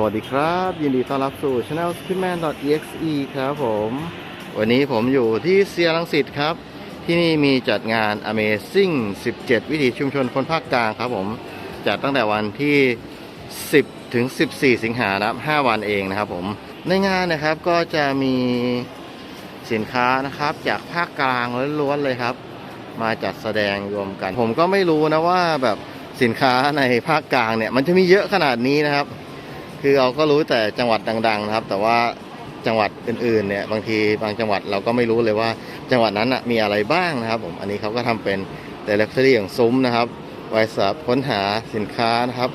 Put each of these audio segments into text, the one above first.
สวัสดีครับ ยินดีต้อนรับสู่ channel speedman.exe ครับผม วันนี้ผมอยู่ที่เซียรังสิตครับ ที่นี่มีจัดงาน Amazing 17 วิถีชุมชนคนภาคกลางครับผม จัดตั้งแต่วันที่ 10 ถึง 14 สิงหานะครับ5วันเองนะครับผม ในงานนะครับก็จะมีสินค้านะครับ จากภาคกลางล้วนๆเลยครับ มาจัดแสดงรวมกัน ผมก็ไม่รู้นะว่าแบบสินค้าในภาคกลางเนี่ย มันจะมีเยอะขนาดนี้นะครับ คือเราก็รู้แต่จังหวัดดัง ๆ นะครับ แต่ว่าจังหวัดอื่นๆเนี่ยบางทีบางจังหวัดเราก็ไม่รู้เลยว่าจังหวัดนั้นนะมีอะไรบ้างนะครับ ผมอันนี้เขาก็ทำเป็น directory อย่างซุ้มนะครับไว้สำหรับค้นหาสินค้านะครับ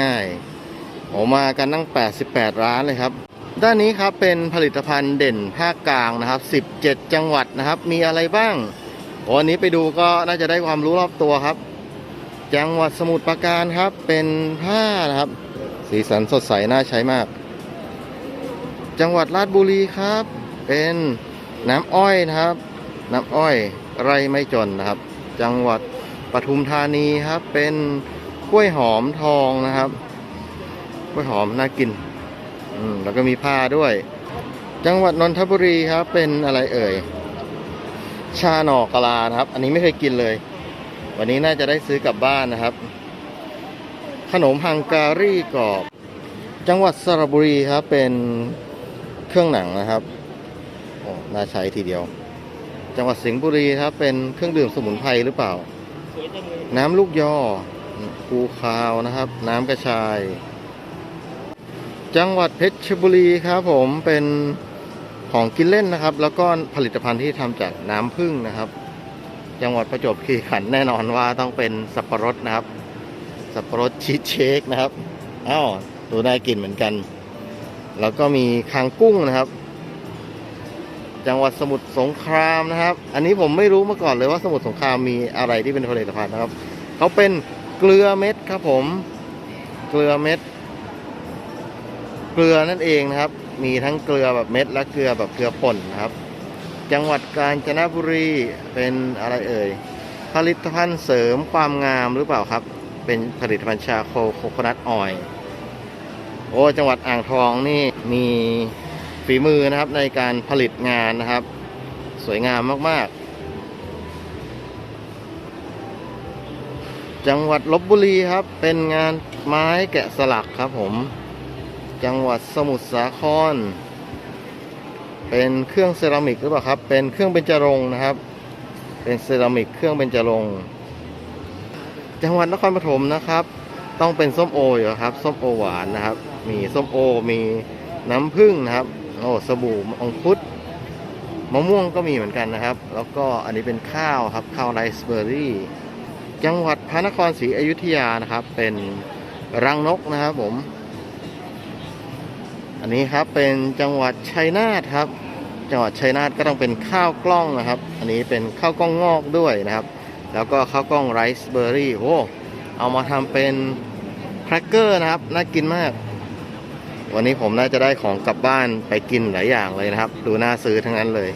ง่ายๆออกมากันตั้ง 88 ร้านเลยครับ ด้านนี้ครับเป็นผลิตภัณฑ์เด่นภาคกลางนะครับ 17 จังหวัดนะครับ มีอะไรบ้างวันนี้ไปดูก็น่าจะได้ความรู้รอบตัวครับ จังหวัดสมุทรปราการครับเป็นผ้านะครับ สีสันสดใสน่าใช้มาก จังหวัดราชบุรีครับ เป็นน้ำอ้อยนะครับ น้ำอ้อยไรไม่จนนะครับ จังหวัดปทุมธานีครับ เป็นกล้วยหอมทองนะครับ กล้วยหอมน่ากินอืมแล้วก็มีผ้าด้วย จังหวัดนนทบุรีครับ เป็นอะไรเอ่ย ชาหน่อกะลานะครับ อันนี้ไม่เคยกินเลย วันนี้น่าจะได้ซื้อกลับบ้านนะครับ ขนมฮังการีกรอบ จังหวัดสระบุรีครับ เป็นเครื่องหนังนะครับโอ้น่าใช้ทีเดียว จังหวัดสิงห์บุรีครับ เป็นเครื่องดื่มสมุนไพรหรือเปล่า น้ำลูกยอปูคาวนะครับ น้ำกระชาย จังหวัดเพชรบุรีครับ ผมเป็นของกินเล่นนะครับ แล้วก็ผลิตภัณฑ์ที่ทำจากน้ำผึ้งนะครับ จังหวัดประจวบคีรีขันธ์แน่นอนว่าต้องเป็นสับปะรดนะครับ สับปะรดชีสเชคนะครับอ้าวตัวน่ากินเหมือนกัน แล้วก็มีคางกุ้งนะครับ จังหวัดสมุทรสงครามนะครับ อันนี้ผมไม่รู้มาก่อนเลยว่าสมุทรสงครามมีอะไรที่เป็นผลิตภัณฑ์นะครับเขาเป็นเกลือเม็ดครับผม เกลือเม็ด เกลือนั่นเองนะครับ มีทั้งเกลือแบบเม็ด และเกลือแบบเกลือป่นนะครับ จังหวัดกาญจนบุรีเป็นอะไรเอ่ยผลิตภัณฑ์เสริมความงามหรือเปล่าครับ เป็นผลิตภัณฑ์ชาโคโคโคนัทออยล์โอ้จังหวัดอ่างทองนี่มีฝีมือนะครับในการผลิตงานนะครับ สวยงามมากๆ จังหวัดลบบุรีครับ เป็นงานไม้แกะสลักครับผม จังหวัดสมุทรสาคร เป็นเครื่องเซรามิกหรือเปล่าครับ เป็นเครื่องเบญจรงค์นะครับ เป็นเซรามิกเครื่องเบญจรงค์ จังหวัดนครปฐมนะครับ ต้องเป็นส้มโออยู่ครับส้มโอหวานนะครับ มีส้มโอมีน้ำผึ้งนะครับโอ้สบู่องคุดมะม่วงก็มีเหมือนกันนะครับ แล้วก็อันนี้เป็นข้าวครับข้าวไรซ์เบอร์รี่ จังหวัดพระนครศรีอยุธยานะครับ เป็นรังนกนะครับผม อันนี้ครับเป็นจังหวัดชัยนาทครับ จังหวัดชัยนาทก็ต้องเป็นข้าวกล้องนะครับ อันนี้เป็นข้าวกล้องงอกด้วยนะครับ แล้วก็ข้าวกล้องไรซ์เบอร์รี่โอ้เอามาทำเป็นแครกเกอร์นะครับ น่ากินมาก วันนี้ผมน่าจะได้ของกลับบ้านไปกินหลายอย่างเลยนะครับ ดูน่าซื้อทั้งนั้นเลย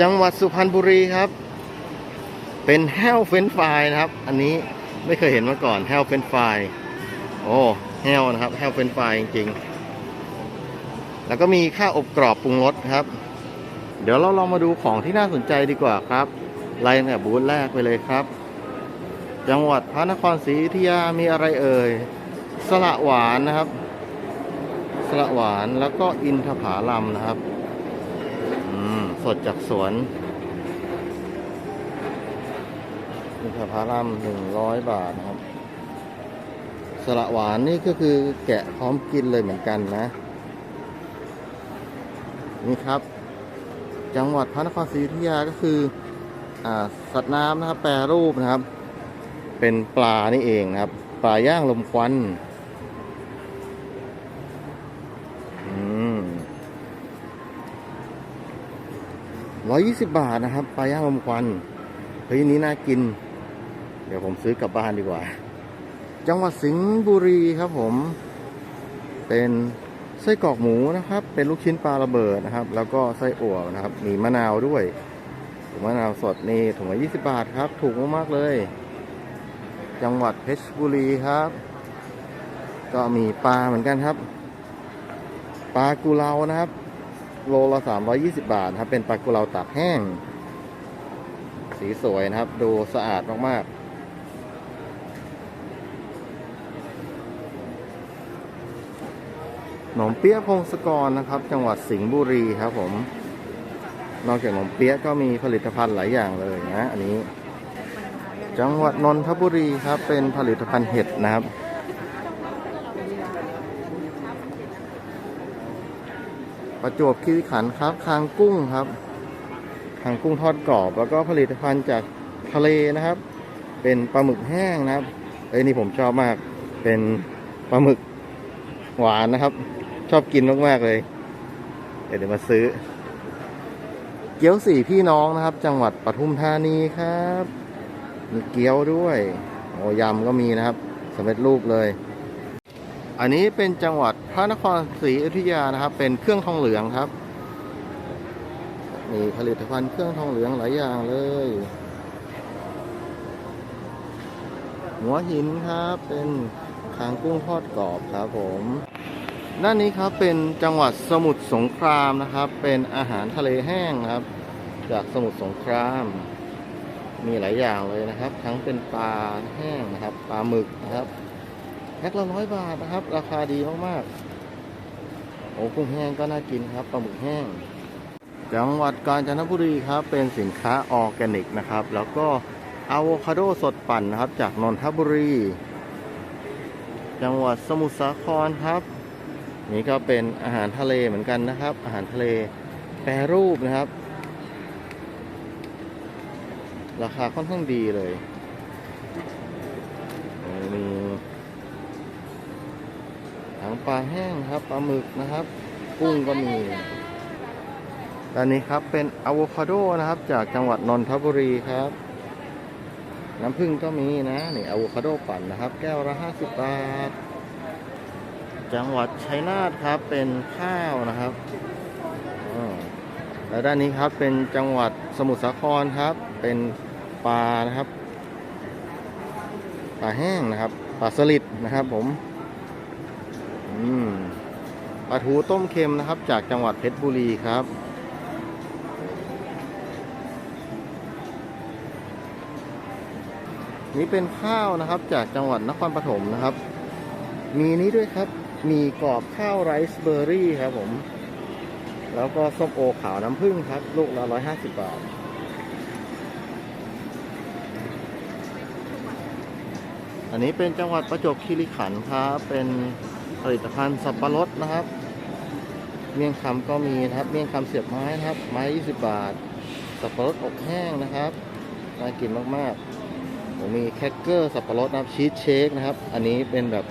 จังหวัดสุพรรณบุรีครับ เป็นแห้วเฟนฟรายนะครับ อันนี้ไม่เคยเห็นมาก่อนแห้วเฟนฟรายโอ้แห้วนะครับแห้วเฟนฟรายจริงๆ แล้วก็มีข้าวอบกรอบปรุงรสครับ เดี๋ยวเราลองมาดูของที่น่าสนใจดีกว่าครับ ไล่ตั้งแต่บูธแรกไปเลยครับ จังหวัดพระนครศรีอยุธยามีอะไรเอ่ย สละหวานนะครับ สละหวานแล้วก็อินทผาลัมนะครับอืมสดจากสวน อินทผาลัมหนึ่งร้อยบาทนะครับ สละหวานนี่ก็คือแกะพร้อมกินเลยเหมือนกันนะ นี่ครับ จังหวัดพระนครศรีอยุธยาก็คือ สัตว์น้ำนะครับแปรรูปนะครับ เป็นปลานี่เองนะครับ ปลาย่างลมควันร้อยยี่สิบบาทนะครับปลาย่างลมควันเฮ้ยอันนี้น่ากิน เดี๋ยวผมซื้อกลับบ้านดีกว่า จังหวัดสิงห์บุรีครับผม เป็นไส้กรอกหมูนะครับ เป็นลูกชิ้นปลาระเบิดนะครับ แล้วก็ไส้อั่วนะครับ มีมะนาวด้วย ถุงมะนาวสดนี่ถุงละ20 บาทครับ ถูกมากๆเลย จังหวัดเพชรบุรีครับ ก็มีปลาเหมือนกันครับ ปลากุเลานะครับ โลละ 320 บาทครับ เป็นปลากุเลาตากแห้ง สีสวยนะครับ ดูสะอาดมากๆหนมเปี๊ยะพงศกรนะครับ จังหวัดสิงห์บุรีครับผม นอกจากหนมเปี๊ยะก็มีผลิตภัณฑ์หลายอย่างเลยนะ อันนี้ จังหวัดนนทบุรีครับ เป็นผลิตภัณฑ์เห็ดนะครับ ประจวบคีรีขันธ์ครับคางกุ้งครับคางกุ้งทอดกรอบ แล้วก็ผลิตภัณฑ์จากทะเลนะครับ เป็นปลาหมึกแห้งนะครับเอ้ยนี่ผมชอบมากเป็นปลาหมึกหวานนะครับ ชอบกินมากๆเลย เดี๋ยวเดี๋ยวมาซื้อ กี๊ยวสี่พี่น้องนะครับ จังหวัดปทุมธานีครับมีเกี๊ยวด้วยโอ้ยำก็มีนะครับสำเร็จรูปเลย อันนี้เป็นจังหวัดพระนครศรีอยุธยานะครับ เป็นเครื่องทองเหลืองครับ มีผลิตภัณฑ์เครื่องทองเหลืองหลายอย่างเลย หัวหินครับ เป็นคางกุ้งทอดกรอบครับผมด้านนี้ครับเป็นจังหวัดสมุทรสงครามนะครับ เป็นอาหารทะเลแห้งนะครับ จากสมุทรสงคราม มีหลายอย่างเลยนะครับ ทั้งเป็นปลาแห้งนะครับปลาหมึกนะครับแพ็คละร้อยบาทนะครับ ราคาดีมากๆโอ้กุ้งแห้งก็น่ากินครับปลาหมึกแห้ง จังหวัดกาญจนบุรีครับ เป็นสินค้าออร์แกนิกนะครับ แล้วก็อะโวคาโดสดปั่นนะครับ จากนนทบุรี จังหวัดสมุทรสาครครับ นี่ก็เป็นอาหารทะเลเหมือนกันนะครับ อาหารทะเลแปรรูปนะครับ ราคาค่อนข้างดีเลยมีทั้งปลาแห้งครับปลาหมึกนะครับ กุ้งก็มีด้านนี้ครับเป็นอะโวคาโดนะครับ จากจังหวัดนนทบุรีครับ น้ำผึ้งก็มีนะนี่อะโวคาโดปั่นนะครับ แก้วละ50บบาท จังหวัดชัยนาทครับเป็นข้าวนะครับ แล้วด้านนี้ครับเป็นจังหวัดสมุทรสาครครับ เป็นปลานะครับปลาแห้งนะครับปลาสลิดนะครับผมอืมปลาทูต้มเค็มนะครับ จากจังหวัดเพชรบุรีครับนี่เป็นข้าวนะครับจากจังหวัดนครปฐมนะครับ มีนี้ด้วยครับ มีกรอบข้าวไรซ์เบอร์รี่ครับผม แล้วก็ส้มโอขาวน้ำผึ้งครับ ลูกละร้อยห้าสิบบาท อันนี้เป็นจังหวัดประจวบคีรีขันธ์ครับ เป็นผลิตภัณฑ์สับปะรดนะครับ เมี่ยงคำก็มีนะครับ เมี่ยงคำเสียบไม้นะครับ ไม้20บบาท สับปะรดอบแห้งนะครับ น่ากินมากๆผมมีแครกเกอร์สับปะรดนะครับชีสเชคนะครับ อันนี้เป็นแบบ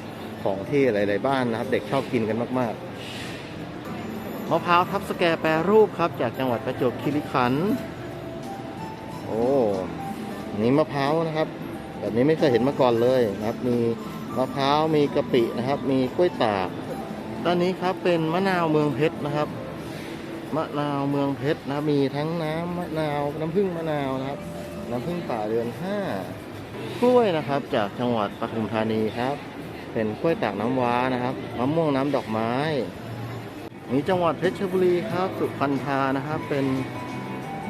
ของที่หลาย ๆ บ้านนะครับ เด็กชอบกินกันมาก ๆ มะพร้าวทับสแกแปรรูปครับ จากจังหวัดประจวบคีรีขันธ์โอ้นี่มะพร้าวนะครับ แบบนี้ไม่เคยเห็นมาก่อนเลยนะครับ มีมะพร้าวมีกะปินะครับ มีกล้วยตากด้านนี้ครับเป็นมะนาวเมืองเพชรนะครับ มะนาวเมืองเพชรนะมีทั้งน้ำมะนาวน้ำผึ้งมะนาวนะครับ น้ำผึ้งป่าเดือนห้ากล้วยนะครับ จากจังหวัดปทุมธานีครับ เป็นกล้วยตากน้ำว้านะครับมะม่วงน้ำดอกไม้ มีจังหวัดเพชรบุรีครับ สุพรรณธานะครับ เป็น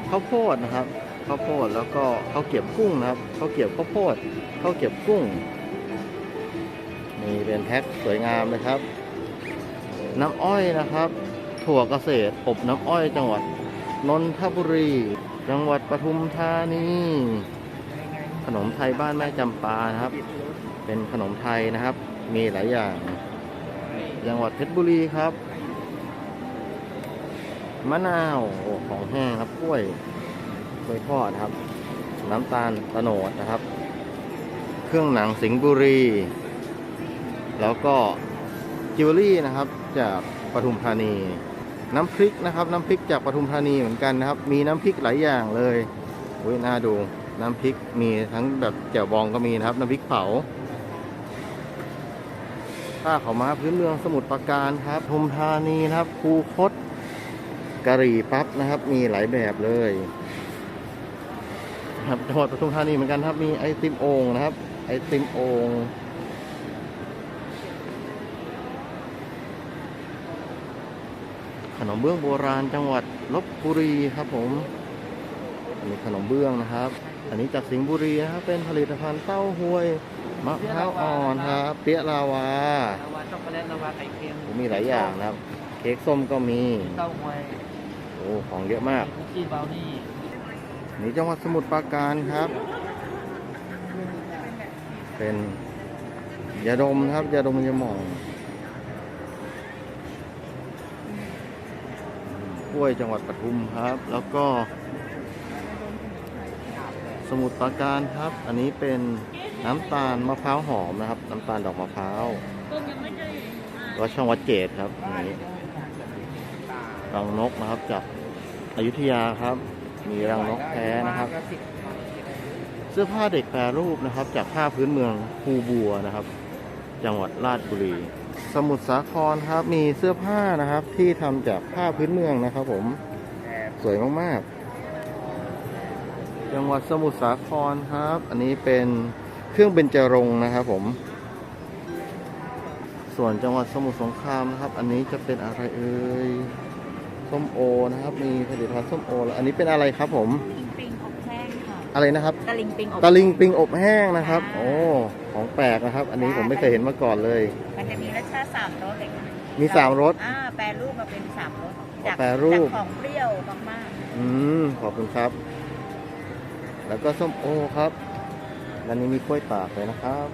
ข้าวโพดนะครับข้าวโพดแล้วก็ข้าวเกรียบกุ้งนะครับข้าวเกรียบข้าวโพดข้าวเกรียบกุ้งนี่เป็นแพ็คสวยงามเลยครับ น้ำอ้อยนะครับ ถั่วเกษตรอบน้ำอ้อยจังหวัดนนทบุรี จังหวัดปทุมธานีขนมไทยบ้านแม่จำปานะครับ เป็นขนมไทยนะครับ มีหลายอย่าง จังหวัดเพชรบุรีครับ มะนาวของแห้งครับกล้วยกล้วยทอดครับ น้ำตาลตะโนดนะครับ เครื่องหนังสิงห์บุรี แล้วก็จิวเวลรี่นะครับจากปทุมธานี น้ำพริกนะครับ น้ำพริกจากปทุมธานีเหมือนกันนะครับ มีน้ำพริกหลายอย่างเลยอุ้ยน่าดูน้ำพริกมีทั้งแบบแจ่วบองก็มีนะครับ น้ำพริกเผาผ้าขาม้าพื้นเมืองสมุทรปราการครับปทุมธานีนะครับ คูคต กะหรี่ปั๊บนะครับ มีหลายแบบเลยครับจังหวัดปทุมธานีเหมือนกันครับ มีไอติมโอ่งนะครับ ไอติมโอ่งขนมเบื้องโบราณจังหวัดลบบุรีครับผมมีขนมเบื้องนะครับ อันนี้จากสิงห์บุรีนะครับเป็นผลิตภัณฑ์เต้าหวยมะพร้าวอ่อนครับ เปี๊ยะลาวาลาวาช็อกโกแลตลาวาไข่เค็มมีหลายอย่างนะครับ เค้กส้มก็มีเต้าหวย อ้ของเยอะมากคุกกี้บราวนี่นี่จังหวัดสมุทรปราการครับ เป็นยาดมนะครับยาดมยาหม่องกล้วยจังหวัดปทุมครับ แล้วก็ สมุทรปราการครับ อันนี้เป็นน้ำตาลมะพร้าวหอมนะครับ น้ำตาลดอกมะพร้าวก็ช่องวัดเจดครับอันนี้ รังนกนะครับจากอยุธยาครับ มีรังนกแท้นะครับ เสื้อผ้าเด็กแปรรูปนะครับ จากผ้าพื้นเมืองภูบัวนะครับ จังหวัดราชบุรี สมุทรสาครครับ มีเสื้อผ้านะครับที่ทำจากผ้าพื้นเมืองนะครับ ผมสวยมากๆ จังหวัดสมุทรสาครครับ อันนี้เป็นเครื่องเบญจรงค์นะครับ ผม ส่วนจังหวัดสมุทรสงครามนะครับ อันนี้จะเป็นอะไรเอ่ย ส้มโอนะครับ มีผลิตภัณฑ์ส้มโอแล้วอันนี้เป็นอะไรครับผมตะลิงปิงอบแห้งค่ะอะไรนะครับ ตะลิงปิงอบตะลิงปิงอบแห้งนะครับค่ะโอ้ของแปลกนะครับ อันนี้ผมไม่เคยเห็นมาก่อนเลย มันจะมีรสชาติสามรสเลยค่ะมีสามรสอ่าแปรรูปมาเป็นสามรสจากแปรรูป จากของเปรี้ยวมากอืมขอบคุณครับ แล้วก็ส้มโอครับด้านนี้มีกล้วยตากเลยนะครับ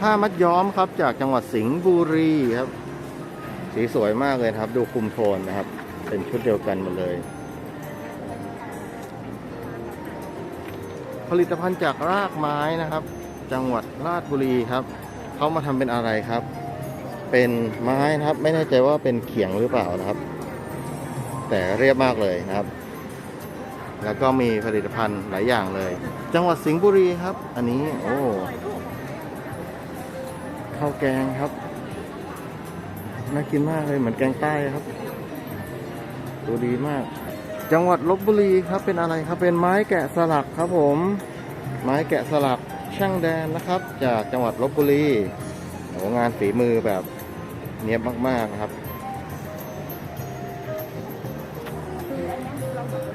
ผ้ามัดย้อมครับจากจังหวัดสิงห์บุรีครับ สีสวยมากเลยนะครับ ดูคุมโทนนะครับ เป็นชุดเดียวกันหมดเลย ผลิตภัณฑ์จากรากไม้นะครับ จังหวัดราชบุรีครับเขามาทำเป็นอะไรครับ เป็นไม้นะครับ ไม่แน่ใจว่าเป็นเขียงหรือเปล่านะครับ แต่เรียบมากเลยนะครับ แล้วก็มีผลิตภัณฑ์หลายอย่างเลย จังหวัดสิงห์บุรีครับ อันนี้โอ้ข้าวแกงครับน่ากินมากเลยเหมือนแกงใต้ครับ ดูดีมาก จังหวัดลบบุรีครับเป็นอะไรครับเป็นไม้แกะสลักครับผม ไม้แกะสลักช่างแดนนะครับ จากจังหวัดลบบุรีโอ้งานฝีมือแบบเนียบมากๆครับ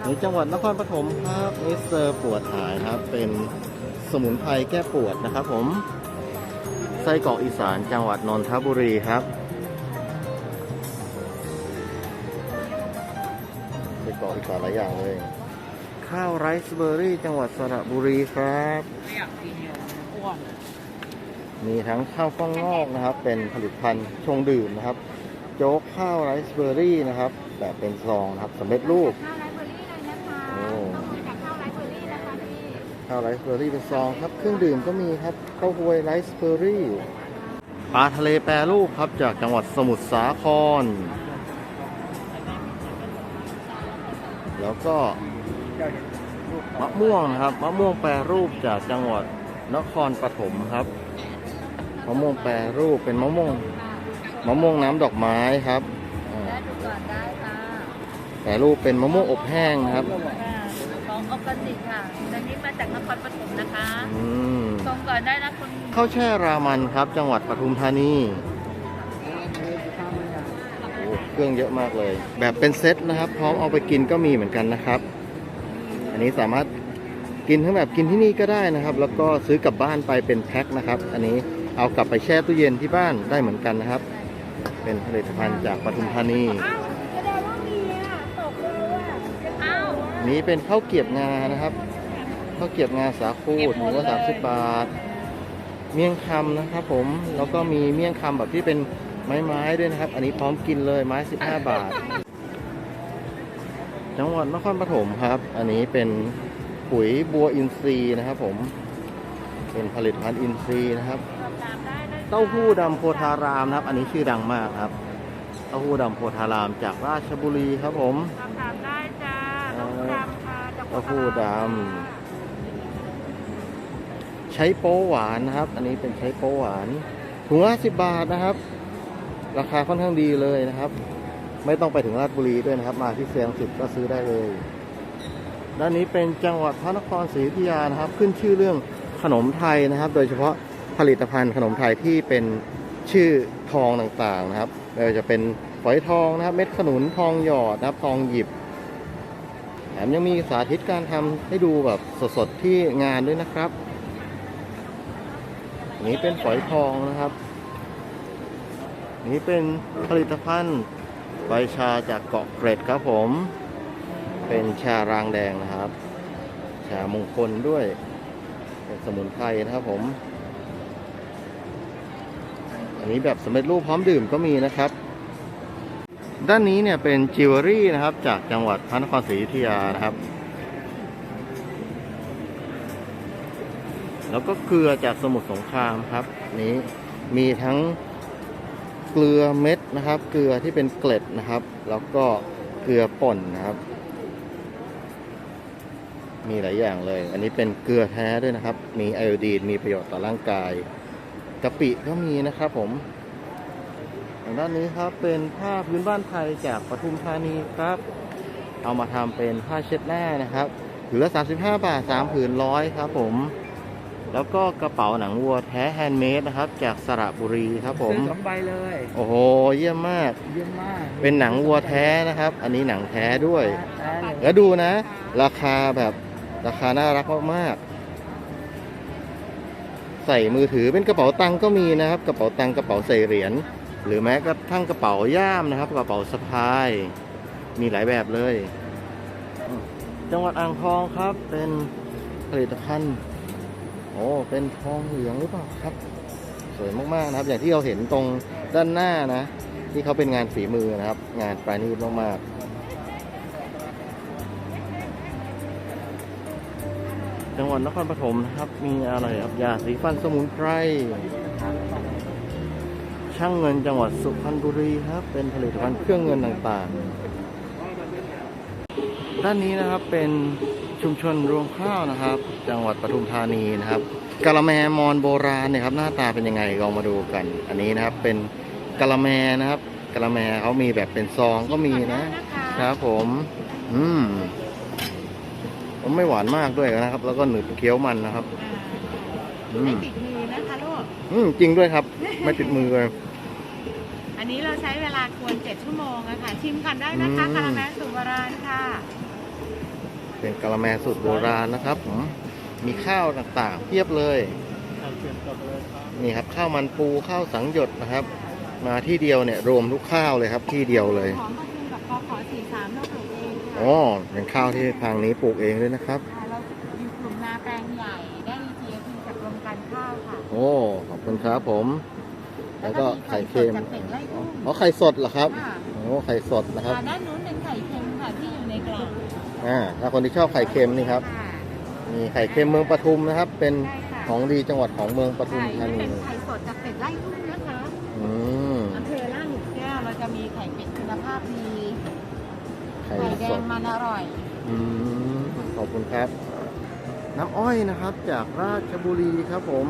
ในจังหวัดนครปฐมครับมิสเตอร์ปวดหายครับ เป็นสมุนไพรแก้ปวดนะครับผมไส้กรอกอีสานจังหวัดนนทบุรีครับ ส้กรอกอีสานหลายอย่างเลย ข้าวไรซ์เบอร์รี่ จังหวัดสระบุรีครับ ไม่อยากกินเยอะอ้วนมีทั้งข้าวฟ่องงอกนะครับ เป็นผลิตภัณฑ์ชงดื่มนะครับ โจ๊กข้าวไรซ์เบอร์รี่นะครับ แบบเป็นซองนะครับสำเร็จรูปๆข้าวไรซ์เบอร์รี่เลยนะคะโอ้ ต้องมาจากข้าวไรซ์เบอร์รี่นะคะพี่ข้าวไรซ์เบอร์รี่เป็นซองครับ เครื่องดื่มก็มีครับข้าวหวยไรซ์เบอร์รี่ ปลาทะเลแปรรูปครับจากจังหวัดสมุทรสาคร แล้วก็มะม่วงนะครับมะม่วงแปรรูปจากจังหวัดนครปฐมครับมะม่วงแปรรูปเป็นมะม่วงมะม่วงน้ำดอกไม้ครับอ่าได้ดูก่อนได้ค่ะแปรรูปเป็นมะม่วงอบแห้งนะครับของออร์แกนิกค่ะอันนี้มาจากนครปฐมนะคะอืมส่งก่อนได้นะคุณข้าวแช่รามันครับ จังหวัดปทุมธานีโอ้ เครื่องเยอะมากเลย แบบเป็นเซตนะครับ พร้อมเอาไปกินก็มีเหมือนกันนะครับ อันนี้สามารถกินทั้งแบบกินที่นี่ก็ได้นะครับ แล้วก็ซื้อกลับบ้านไปเป็นแพ็คนะครับ อันนี้เอากลับไปแช่ตู้เย็นที่บ้านได้เหมือนกันนะครับ เป็นผลิตภัณฑ์จากปทุมธานีนี่เลยอะอ้าวนี้เป็นข้าวเกียบงานะครับข้าวเกียบงาสาคูถุงละสามสิบบาท เมี่ยงคำนะครับผมแล้วก็มีเมี่ยงคำแบบที่เป็น ไม้ๆด้วยนะครับ อันนี้พร้อมกินเลยไม้สิบห้าบาท จังหวัดนครปฐมครับ อันนี้เป็นปุ๋ยบัวอินทรีย์นะครับ ผม เป็นผลิตภัณฑ์อินทรีย์นะครับสอบถามได้นะเต้าหู้ดำโพธารามนะครับ อันนี้ชื่อดังมากครับ เต้าหู้ดำโพธารามจากราชบุรีครับ ผมสอบถามได้จ้าต้องดำค่ะจากเต้าหู้ดำใช้โป๊หวานนะครับ อันนี้เป็นใช้โป๊หวานถุงละสิบบาทนะครับ ราคาค่อนข้างดีเลยนะครับ ไม่ต้องไปถึงราชบุรีด้วยนะครับ มาที่เซียงสิทธ์ก็ซื้อได้เลย ด้านนี้เป็นจังหวัดพระนครศรีอยุธยานะครับ ขึ้นชื่อเรื่องขนมไทยนะครับ โดยเฉพาะผลิตภัณฑ์ขนมไทยที่เป็นชื่อทองต่างๆนะครับไม่ว่าจะเป็นฝอยทองนะครับ เม็ดขนุนทองหยอดนะครับทองหยิบแถมยังมีสาธิตการทำให้ดูแบบสดๆที่งานด้วยนะครับ นี้เป็นฝอยทองนะครับ นี้เป็นผลิตภัณฑ์ใบชาจากเกาะเกร็ดครับผม เป็นชารางแดงนะครับ ชามงคลด้วย เป็นสมุนไพรนะครับผม อันนี้แบบสำเร็จรูปพร้อมดื่มก็มีนะครับ ด้านนี้เนี่ยเป็นจิวเวลรี่นะครับ จากจังหวัดพระนครศรีอยุธยานะครับ แล้วก็เกลือจากสมุทรสงครามครับ นี้มีทั้ง เกลือเม็ดนะครับ เกลือที่เป็นเกล็ดนะครับ แล้วก็เกลือป่นนะครับ มีหลายอย่างเลย อันนี้เป็นเกลือแท้ด้วยนะครับ มีไอโอดีนมีประโยชน์ต่อร่างกายกะปิก็มีนะครับผมทางด้านนี้ครับเป็นผ้าพื้นบ้านไทยจากปทุมธานีครับ เอามาทำเป็นผ้าเช็ดหน้านะครับผืนละ35 บาท 3 ผืนร้อยครับผม แล้วก็กระเป๋าหนังวัวแท้แฮนด์เมดนะครับ จากสระบุรีครับผมซื้อสองใบเลย โอ้โห เยี่ยมมาก เยี่ยมมาก เป็นหนังวัวแท้นะครับ อันนี้หนังแท้ด้วย แท้เลยแล้วดูนะ ราคาแบบราคาน่ารักมากๆใส่มือถือเป็นกระเป๋าตังค์ก็มีนะครับ กระเป๋าตังค์กระเป๋าใส่เหรียญหรือแม้กระทั่งกระเป๋าย่ามนะครับ กระเป๋าสะพาย มีหลายแบบเลย จังหวัดอ่างทองครับเป็นผลิตภัณฑ์ โอ้เป็นทองเหลืองหรือเปล่าครับ สวยมากๆนะครับ อย่างที่เราเห็นตรงด้านหน้านะ ที่เขาเป็นงานฝีมือนะครับ งานประณีตมากๆจังหวัดนครปฐมนะครับ มีอะไรครับยาสีฟันสมุนไพรช่างเงินจังหวัดสุพรรณบุรีครับ เป็นผลิตภัณฑ์เครื่องเงินต่างๆ ด้านนี้นะครับเป็น ชุมชนรวงข้าวนะครับ จังหวัดปทุมธานีนะครับกะละแมมอนโบราณเนี่ยครับหน้าตาเป็นยังไงลองมาดูกัน อันนี้นะครับเป็นกะละแมนะครับกะละแมเขามีแบบเป็นซองก็มีนะครับผม อืมผมไม่หวานมากด้วยนะครับ แล้วก็หนึบเคี้ยวมันนะครับ อืไม่มติดมือนะคะลูก อืมจริงด้วยครับ ไม่ติดมือเลย อันนี้เราใช้เวลาควร 7 ชั่วโมงอะค่ะ ชิมกันได้นะคะอืม คาราเมลสูตรโบราณค่ะ เป็นกะละแมสูตรโบราณนะครับผมมีข้าวต่างๆเพียบเลยเอาเปลี่ยนกับเลยครับนี่ครับข้าวมันปูข้าวสังหยดนะครับ มาที่เดียวเนี่ยรวมทุกข้าวเลยครับที่เดียวเลยหอมกระเทียมกับกอขอสี่สามเราปลูกเองค่ะอ๋อเป็นข้าวที่ทางนี้ปลูกเองด้วยนะครับค่ะเราอยู่กลุ่มนาแปลงใหญ่ได้ GAP จากกรมการข้าวค่ะโอ้ขอบคุณครับผม แล้วก็ไข่เค็มจากเป็ดไล่ทุ่งอ๋อไข่สดเหรอครับค่ะโอ้ไข่สดนะครับอ่าด้านนู้น อ่าถ้าคนที่ชอบไข่เค็มนี่ครับ ค่ะมีไข่เค็มเมืองปทุมนะครับ เป็นใช่ค่ะของดีจังหวัดของเมืองปทุมไข่ธานี่นีเป็นไข่สดจากเป็ดไล่ทุ่งนะคะอืมอำเภอล่าดหลุมแก้วเราจะมีไข่เป็ดคุณภาพดีไข่ไข่แดสงดมันอร่อย อืมขอบคุณครับ น้ำอ้อยนะครับ จากราชบุรีครับผม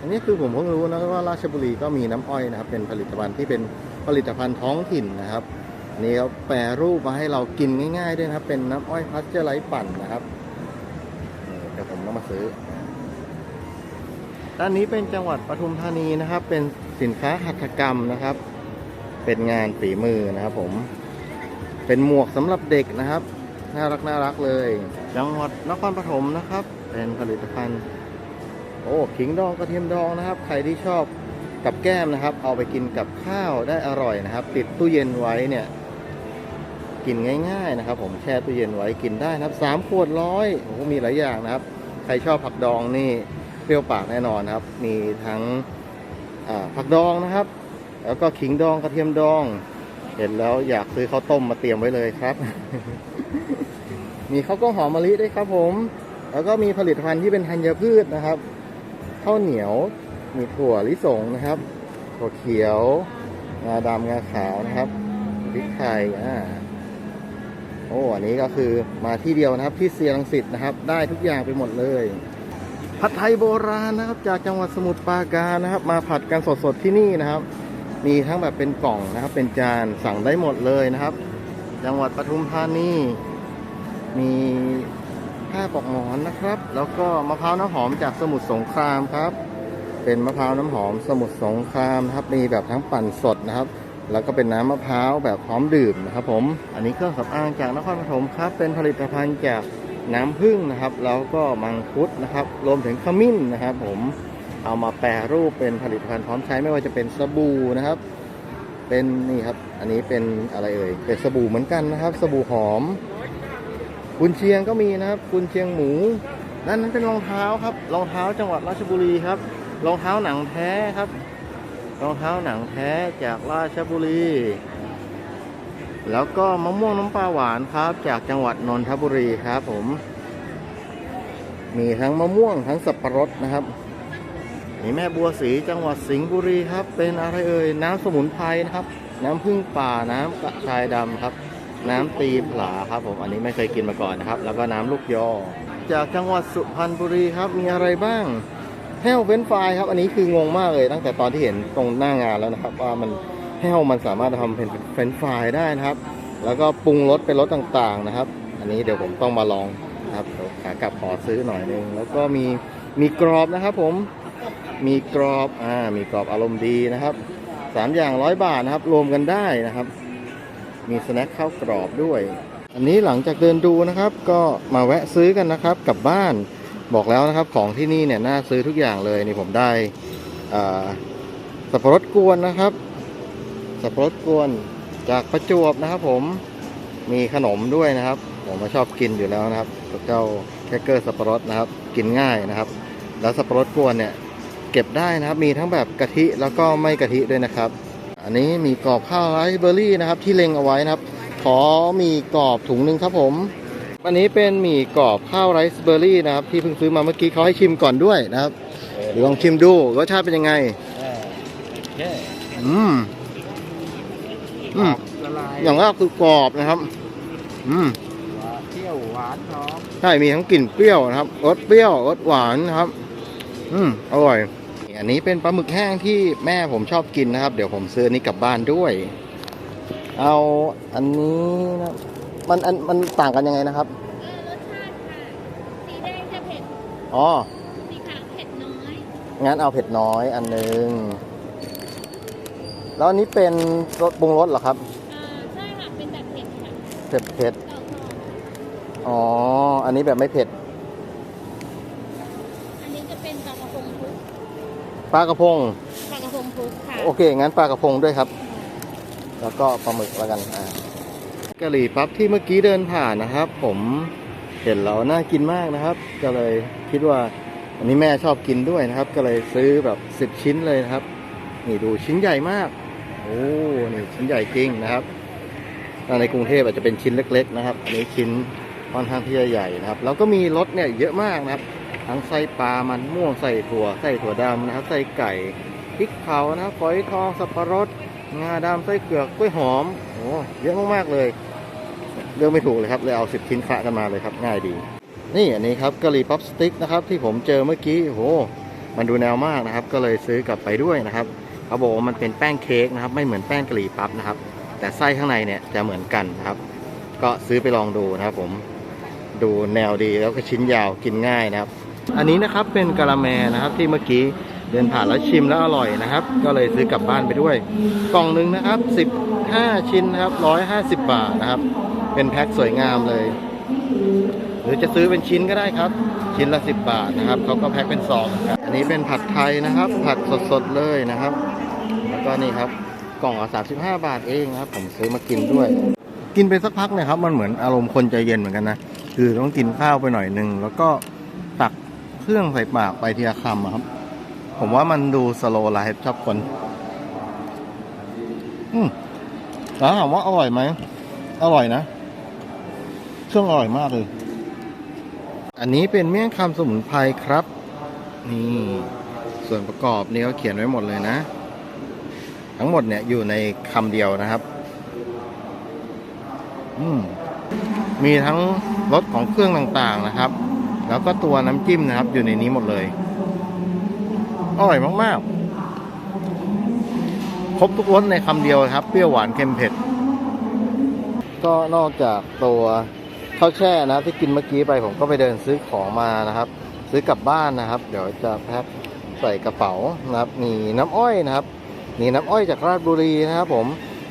อันนี้คือผมเพิ่งรู้นะว่าราชบุรีก็มีน้ำอ้อยนะครับ เป็นผลิตภัณฑ์ที่เป็นผลิตภัณฑ์ท้องถิ่นนะครับอั นนี้เขาแปรรูปมาให้เรากินง่ายๆด้วยนะครับ เป็นน้ำอ้อยพัชเจอร์ไลท์ปั่นนะครับเดี๋ยวผมต้องมาซื้อ ด้านนี้เป็นจังหวัดปทุมธานีนะครับ เป็นสินค้าหัตถกรรมนะครับ เป็นงานฝีมือนะครับ ผม เป็นหมวกสำหรับเด็กนะครับน่ารักน่ารักเลย จังหวัดนครปฐมนะครับ เป็นผลิตภัณฑ์ โอ้ขิงดองกระเทียมดองนะครับ ใครที่ชอบกับแก้มนะครับ เอาไปกินกับข้าวได้อร่อยนะครับ ติดตู้เย็นไว้เนี่ย กินง่ายๆนะครับ ผมแช่ตู้เย็นไว้กินได้นะครับสามขวดร้อยโอ้โหมีหลายอย่างนะครับ ใครชอบผักดองนี่เปรี้ยวปากแน่นอนครับ มีทั้งผักดองนะครับ แล้วก็ขิงดองกระเทียมดอง เห็นแล้วอยากซื้อข้าวต้มมาเตรียมไว้เลยครับ มีข้าวกล้องหอมมะลิด้วยครับ ผม แล้วก็มีผลิตภัณฑ์ที่เป็นธัญพืชนะครับข้าวเหนียวมีถั่วลิสงนะครับถั่วเขียวงาดำงาขาวนะครับพริกไทยอ่า โอ้อันนี้ก็คือมาที่เดียวนะครับที่เซียรังสิตนะครับ ได้ทุกอย่างไปหมดเลยผัดไทยโบราณนะครับ จากจังหวัดสมุทรปราการนะครับ มาผัดกันสดๆที่นี่นะครับ มีทั้งแบบเป็นกล่องนะครับ เป็นจานสั่งได้หมดเลยนะครับ จังหวัดปทุมธานีมีผ้าปอกหมอนนะครับ แล้วก็มะพร้าวน้ำหอมจากสมุทรสงครามครับ เป็นมะพร้าวน้ำหอมสมุทรสงครามนะครับ มีแบบทั้งปั่นสดนะครับ แล้วก็เป็นน้ำมะพร้าวแบบพร้อมดื่มนะครับผม อันนี้เครื่องสำอางจากนครปฐมครับ เป็นผลิตภัณฑ์จากน้ำผึ้งนะครับ แล้วก็มังคุดนะครับ รวมถึงขมิ้นนะครับ ผม เอามาแปรรูปเป็นผลิตภัณฑ์พร้อมใช้ไม่ว่าจะเป็นสบู่นะครับ เป็นนี่ครับ อันนี้เป็นอะไรเอ่ย เป็นสบู่เหมือนกันนะครับ สบู่หอมกุนเชียงก็มีนะครับกุนเชียงหมูนั่นนั้นเป็นรองเท้าครับ รองเท้าจังหวัดราชบุรีครับ รองเท้าหนังแท้ครับ รองเท้าหนังแท้จากราชบุรี แล้วก็มะม่วงน้ำปลาหวานครับ จากจังหวัดนนทบุรีครับผม มีทั้งมะม่วงทั้งสับปะรดนะครับนี่แม่บัวสีจังหวัดสิงห์บุรีครับ เป็นอะไรเอ่ยน้ำสมุนไพรนะครับ น้ำผึ้งป่าน้ำกระชายดำครับ น้ำตีผลาครับผมอันนี้ไม่เคยกินมาก่อนนะครับ แล้วก็น้ำลูกยอ จากจังหวัดสุพรรณบุรีครับมีอะไรบ้าง แห้วเฟนช์ฟรายครับ อันนี้คืองงมากเลยตั้งแต่ตอนที่เห็นตรงหน้างานแล้วนะครับ ว่ามันแห้วมันสามารถทำเป็นเฟรนฟรายได้นะครับ แล้วก็ปรุงรสเป็นรสต่างๆนะครับ อันนี้เดี๋ยวผมต้องมาลองนะครับขากลับขอซื้อหน่อยนึงแล้วก็มีมีกรอบนะครับ ผมมีกรอบอ่ามีกรอบอารมณ์ดีนะครับสามอย่างร้อยบาทนะครับ รวมกันได้นะครับ มีสแน็คข้าวกรอบด้วย อันนี้หลังจากเดินดูนะครับ ก็มาแวะซื้อกันนะครับกลับบ้าน บอกแล้วนะครับของที่นี่เนี่ยน่าซื้อทุกอย่างเลยนี่ผมได้สับปะรดกวนนะครับ สับปะรดกวนจากประจวบนะครับ ผมมีขนมด้วยนะครับ ผมมาชอบกินอยู่แล้วนะครับเจ้าแครกเกอร์สับปะรดนะครับ กินง่ายนะครับ แล้วสับปะรดกวนเนี่ยเก็บได้นะครับ มีทั้งแบบกะทิแล้วก็ไม่กะทิด้วยนะครับ อันนี้มีกรอบข้าวไรซ์เบอร์รี่นะครับ ที่เล็งเอาไว้นะครับ ขอมีกรอบถุงหนึ่งครับผม อันนี้เป็นหมี่กรอบข้าวไรซ์เบอร์รี่นะครับ ที่เพิ่งซื้อมาเมื่อกี้เขาให้ชิมก่อนด้วยนะครับเดี๋ยวลองชิมดูรสชาติเป็นยังไงอืมอืมละลายอย่างแรกคือกรอบนะครับ อืมเที่ยวหวานหอมใช่มีทั้งกลิ่นเปรี้ยวนะครับรสเปรี้ยวรสหวานนะครับ อืมอร่อย อันนี้เป็นปลาหมึกแห้งที่แม่ผมชอบกินนะครับ เดี๋ยวผมซื้ออนนี้กลับบ้านด้วย เอาอันนี้นะ มันอันมันต่างกันยังไงนะครับเออรสชาติค่ะ สีแดงจะเผ็ด อ๋อ สีขาวเผ็ดน้อย งั้นเอาเผ็ดน้อยอันหนึง แล้วอันนี้เป็นรสปรุงรสเหรอครับ อ่าใช่ค่ะ เป็นแบบเผ็ดค่ะเผ็ดเผ็ดต่อทองอ๋อ อันนี้แบบไม่เผ็ด อันนี้จะเป็นปลากระพงพุกปลากระพง ปลากระพงพุกค่ะโอเค งั้นปลากระพงด้วยครับ แล้วก็ปลาหมึกแล้วกัน อ่า กะหรี่ปั๊บที่เมื่อกี้เดินผ่านนะครับ ผมเห็นแล้วน่ากินมากนะครับ ก็เลยคิดว่าอันนี้แม่ชอบกินด้วยนะครับ ก็เลยซื้อแบบสิบชิ้นเลยนะครับ นี่ดูชิ้นใหญ่มาก โอ้นี่ชิ้นใหญ่จริงนะครับถ้าในกรุงเทพอาจจะเป็นชิ้นเล็ก ๆ นะครับ อันนี้ชิ้นค่อนข้างที่จะใหญ่นะครับ แล้วก็มีรสเนี่ยเยอะมากนะครับ ทั้งไส้ปลา มันม่วงไส้ถั่วไส้ถั่วดำนะครับไส้ไก่พริกเผานะครับฝอยทอง สับปะรด งาดำ ไส้เผือก กล้วยหอม โอ้ เยอะมากๆเลย เลือกไม่ถูกเลยครับเลยเอาสิบชิ้นคละกันมาเลยครับง่ายดี นี่อันนี้ครับกะหรี่ปั๊บสติ๊กนะครับที่ผมเจอเมื่อกี้โอ้โหมันดูแนวมากนะครับ ก็เลยซื้อกลับไปด้วยนะครับเขาบอกว่ามันเป็นแป้งเค้กนะครับ ไม่เหมือนแป้งกะหรี่ปั๊บนะครับ แต่ไส้ข้างในเนี่ยจะเหมือนกันนะครับ ก็ซื้อไปลองดูนะครับ ผมดูแนวดีแล้วก็ชิ้นยาวกินง่ายนะครับ อันนี้นะครับเป็นกะละแมนะครับที่เมื่อกี้เดินผ่านแล้วชิมแล้วอร่อยนะครับ ก็เลยซื้อกลับบ้านไปด้วย กล่องหนึ่งนะครับ 15 ชิ้นนะครับ150 บาทนะครับ เป็นแพ็คสวยงามเลย หรือจะซื้อเป็นชิ้นก็ได้ครับ ชิ้นละ 10 บาทนะครับเขาก็แพ็คเป็นซองครับอันนี้เป็นผัดไทยนะครับ ผัดสดๆเลยนะครับ แล้วก็นี่ครับกล่องละ35บาบาทเองนะครับ ผมซื้อมากินด้วย กินไปสักพักเนะครับ มันเหมือนอารมณ์คนใจเย็นเหมือนกันนะคือต้องกินข้าวไปหน่อยหนึ่งแล้วก็ตักเครื่องใส่ปากไปทีละคำอะครับ ผมว่ามันดูสโลไลฟ์ชอบคนอืมแล้วถามว่าอร่อยไหมอร่อยนะ เครื่องอร่อยมากเลย อันนี้เป็นเมี่ยงคำสมุนไพรครับ นี่ ส่วนประกอบนี่เขาเขียนไว้หมดเลยนะ ทั้งหมดเนี่ยอยู่ในคำเดียวนะครับอืมมีทั้งรสของเครื่องต่างๆนะครับ แล้วก็ตัวน้ำจิ้มนะครับ อยู่ในนี้หมดเลย อร่อยมากๆ ครบทุกรสในคำเดียวครับ เปรี้ยวหวานเค็มเผ็ด ก็นอกจากตัว ข้าวแช่นะครับที่กินเมื่อกี้ไปผมก็ไปเดินซื้อของมานะครับ ซื้อกลับบ้านนะครับ เดี๋ยวจะแพ็คใส่กระเป๋านะครับมีน้ำอ้อยนะครับมีน้ำอ้อยจากราชบุรีนะครับ ผม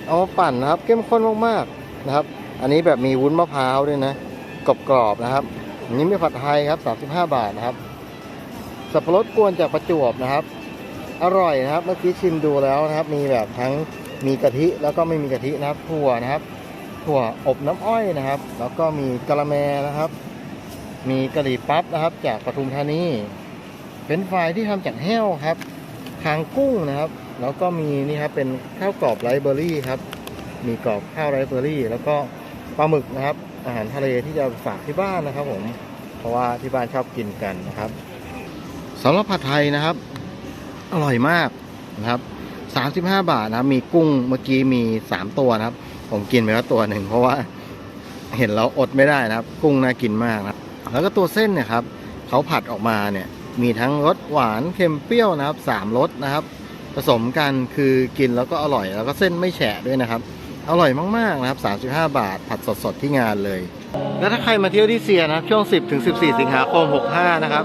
เอามาปั่นนะครับ เข้มข้นมากๆนะครับ อันนี้แบบมีวุ้นมะพร้าวด้วยนะกรอบๆนะครับอันนี้มีผัดไทยครับ35 บาทนะครับ สับปะรดกวนจากประจวบนะครับ อร่อยนะครับ เมื่อกี้ชิมดูแล้วนะครับ มีแบบทั้งมีกะทิแล้วก็ไม่มีกะทินะครับถั่วนะครับ ถั่วอบน้ำอ้อยนะครับ แล้วก็มีกะละแมนะครับ มีกะหรี่ปั๊บนะครับ จากปทุมธานีเป็นไฟที่ทำจากแห้วครับคางกุ้งนะครับ แล้วก็มีนี่ครับเป็นข้าวกรอบไรเบอรี่ครับ มีกรอบข้าวไรเบอร์รี่ แล้วก็ปลาหมึกนะครับ อาหารทะเลที่จะฝากที่บ้านนะครับ ผม เพราะว่าที่บ้านชอบกินกันนะครับสำหรับผัดไทยนะครับ อร่อยมากนะครับ 35 บาทนะครับ มีกุ้งเมื่อกี้มี 3 ตัวนะครับ ผมกินไปแล้วตัวหนึ่งเพราะว่าเห็นเราอดไม่ได้นะครับ กุ้งน่ากินมากนะแล้วก็ตัวเส้นเนี่ยครับเขาผัดออกมาเนี่ยมีทั้งรสหวานเค็มเปรี้ยวนะครับสามรสนะครับ ผสมกันคือกินแล้วก็อร่อย แล้วก็เส้นไม่แฉะด้วยนะครับ อร่อยมากๆนะครับ 35 บาท ผัดสดๆที่งานเลย แล้วถ้าใครมาเที่ยวที่เซียนะช่วง 10ถึง14 สิงหาคม 65 นะครับ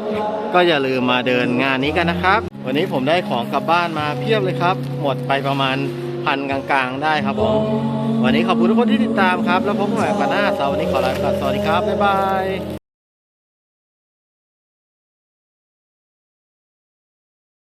ก็อย่าลืมมาเดินงานนี้กันนะครับ วันนี้ผมได้ของกลับบ้านมาเพียบเลยครับ หมดไปประมาณพันกลางๆ ได้ครับผม วันนี้ขอบคุณทุกคนที่ติดตามครับ แล้วพบกันใหม่วันหน้าเสาร์วันนี้ขอลาไปก่อนสวัสดีครับ บ๊ายบาย